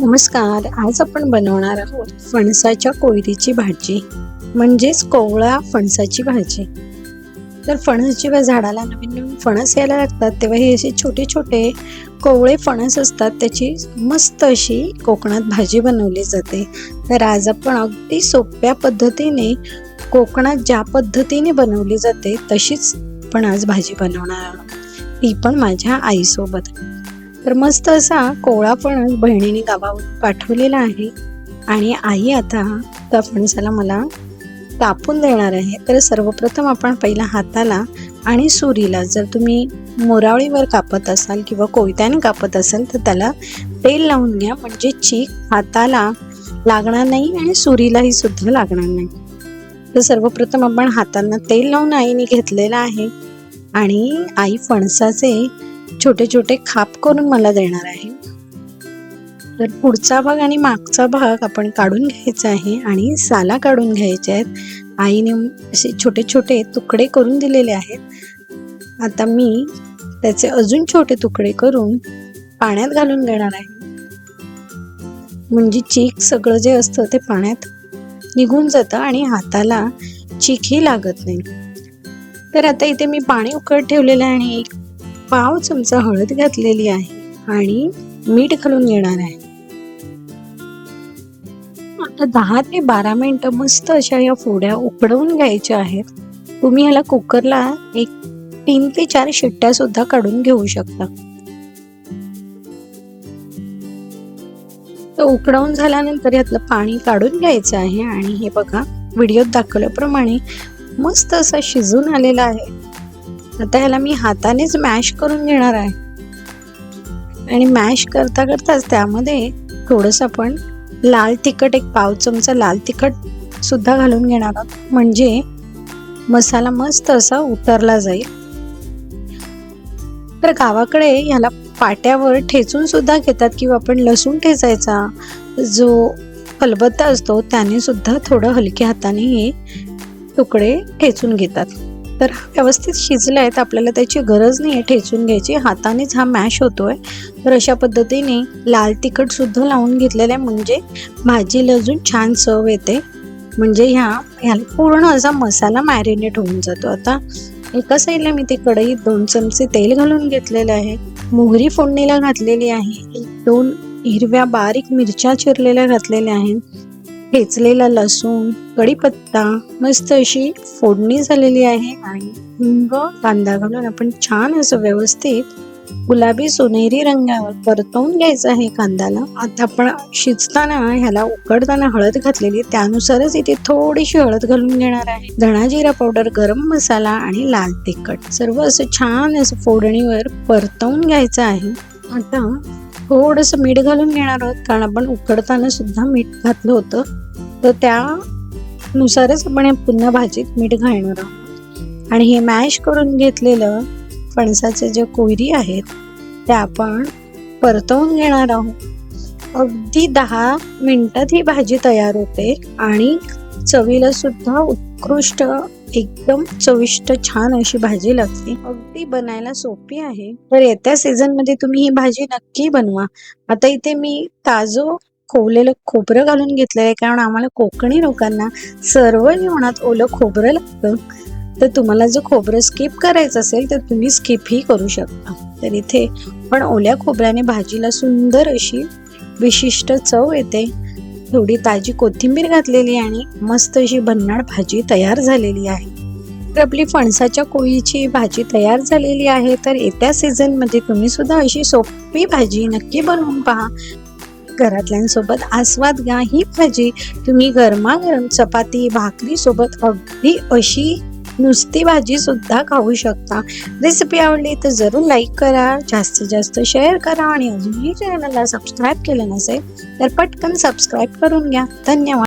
नमस्कार आज आपण बनवणार आहोत फणसाच्या कोयरीची भाजी म्हणजेच कोवळा फणसाची भाजी. तर फणस जेव्हा झाडाला नवीन नवीन फणस यायला लागतात तेव्हा हे असे छोटे छोटे कोवळे फणस असतात त्याची मस्त अशी कोकणात भाजी बनवली जाते. तर आज आपण अगदी सोप्या पद्धतीने कोकणात ज्या पद्धतीने बनवली जाते तशीच पण आज भाजी बनवणार आहोत. ती पण माझ्या आईसोबत. तर मस्त असा कोवळा फणस बहिणीने गावावर पाठवलेला आहे. आणि आई आता त्या फणसाला मला कापून देणार आहे. तर सर्वप्रथम आपण पहिला हाताला आणि सुरीला जर तुम्ही मोरावळीवर कापत असाल किंवा कोयत्याने कापत असाल तर त्याला तेल लावून घ्या. म्हणजे चीक हाताला लागणार नाही आणि सुरीलाही सुद्धा लागणार नाही. तर सर्वप्रथम आपण हातांना तेल लावून आईने घेतलेलं आहे. आणि आई फणसाचे छोटे छोटे खाप करून मला देणार आहे. तर पुढचा भाग आणि मागचा भाग आपण काढून घ्यायचा आहे आणि साला काढून घ्यायच्या आहेत. आईने असे छोटे छोटे तुकडे करून दिलेले आहेत. आता मी त्याचे अजून छोटे तुकडे करून पाण्यात घालून घेणार आहे. म्हणजे चीक सगळं जे असतं ते पाण्यात निघून जातं आणि हाताला चीकही लागत नाही. तर आता इथे मी पाणी उकळत ठेवलेलं आहे आणि एक पाव चमचा हळद घातलेली आहे आणि मीठ घालून घेणार आहे. आता दहा ते बारा मिनटं मस्त अशा या फोड्या उकडवून घ्यायच्या आहेत. तुम्ही ह्याला कुकरला एक तीन ते चार शिट्ट्या सुद्धा काढून घेऊ शकता. तर उकडवून झाल्यानंतर यातलं पाणी काढून घ्यायचं आहे आणि हे बघा व्हिडिओत दाखवल्याप्रमाणे मस्त असा शिजून आलेला आहे. आता ह्याला मी हातानेच मॅश करून घेणार आहे. आणि मॅश करता करताच त्यामध्ये थोडंसं आपण लाल तिखट एक पाव चमचा लाल तिखट सुद्धा घालून घेणार आहोत. म्हणजे मसाला मस्त असा उतरला जाईल. तर गावाकडे ह्याला पाट्यावर ठेचून सुद्धा घेतात किंवा आपण लसूण ठेचायचा जो फलबत्ता असतो त्याने सुद्धा थोडं हलक्या हाताने हे तुकडे ठेचून घेतात. तर हा व्यवस्थित शिजला आहे तर आपल्याला त्याची गरज नाही आहे ठेचून घ्यायची. हातानेच हा मॅश होतो आहे तर अशा पद्धतीने लाल तिखटसुद्धा लावून घेतलेलं आहे. म्हणजे भाजीला अजून छान चव येते. म्हणजे ह्या ह्याला पूर्ण असा मसाला मॅरिनेट होऊन जातो. आता एका साईडला मी ते कढईत दोन चमचे तेल घालून घेतलेलं आहे. मोहरी फोडणीला घातलेली आहे. एक दोन हिरव्या बारीक मिरच्या चिरलेल्या घातलेल्या आहेत. ठेचलेला लसूण कढीपत्ता मस्त अशी फोडणी झालेली आहे आणि हिंग कांदा घालून आपण छान असं व्यवस्थित गुलाबी सोनेरी रंगावर परतवून घ्यायचं आहे कांद्याला. आता आपण शिजताना ह्याला उकडताना हळद घातलेली त्यानुसारच इथे थोडीशी हळद घालून घेणार आहे. धणा जिरा पावडर गरम मसाला आणि लाल तिखट. सर्व असं छान असं फोडणीवर परतवून घ्यायचं आहे. आता थोडस मीठ घालून घेणार आहोत कारण आपण उकडताना सुद्धा मीठ घातलं होतं. तर त्यानुसारच आपण पुन्हा भाजीत मीठ घालणार आहोत. आणि हे मॅश करून घेतलेलं फणसाचे जे कोयरी आहेत त्या आपण परतवून घेणार आहोत. अगदी दहा मिनिटात ही भाजी तयार होते आणि चवीला सुद्धा उत्कृष्ट एकदम चविष्ट छान अशी भाजी लागते. अगदी बनायला सोपी आहे. तर येत्या सीझनमध्ये तुम्ही ही भाजी नक्की बनवा. आता इथे मी ताजं खोवलेलं खोबरं घालून घेतलेलं आहे कारण आम्हाला कोकणी लोकांना सर्व जेवणात ओलं खोबरं लागतं. तर तुम्हाला जर खोबरं स्किप करायचं असेल तर तुम्ही स्किपही करू शकता. तर इथे पण ओल्या खोबऱ्याने भाजीला सुंदर अशी विशिष्ट चव येते. थोडी ताजी कोथिंबीर घातलेली आणि मस्त अशी भन्नाट भाजी तयार झालेली आहे. तर आपली फणसाच्या कोळीची भाजी तयार झालेली आहे तर येत्या सीझनमध्ये तुम्ही सुद्धा अशी सोपी भाजी नक्की बनवून पहा. घरातल्यांसोबत आस्वाद घ्या. ही भाजी तुम्ही गरमागरम चपाती भाकरी सोबत अगदी अशी नुसती भाजी सुद्धा खाऊ शकता. रेसिपी आवडली तर जरूर लाईक करा जास्तीत जास्त शेअर करा आणि अजूनही चॅनलला सबस्क्राईब केलं नसेल तर पटकन सबस्क्राईब करून घ्या. धन्यवाद.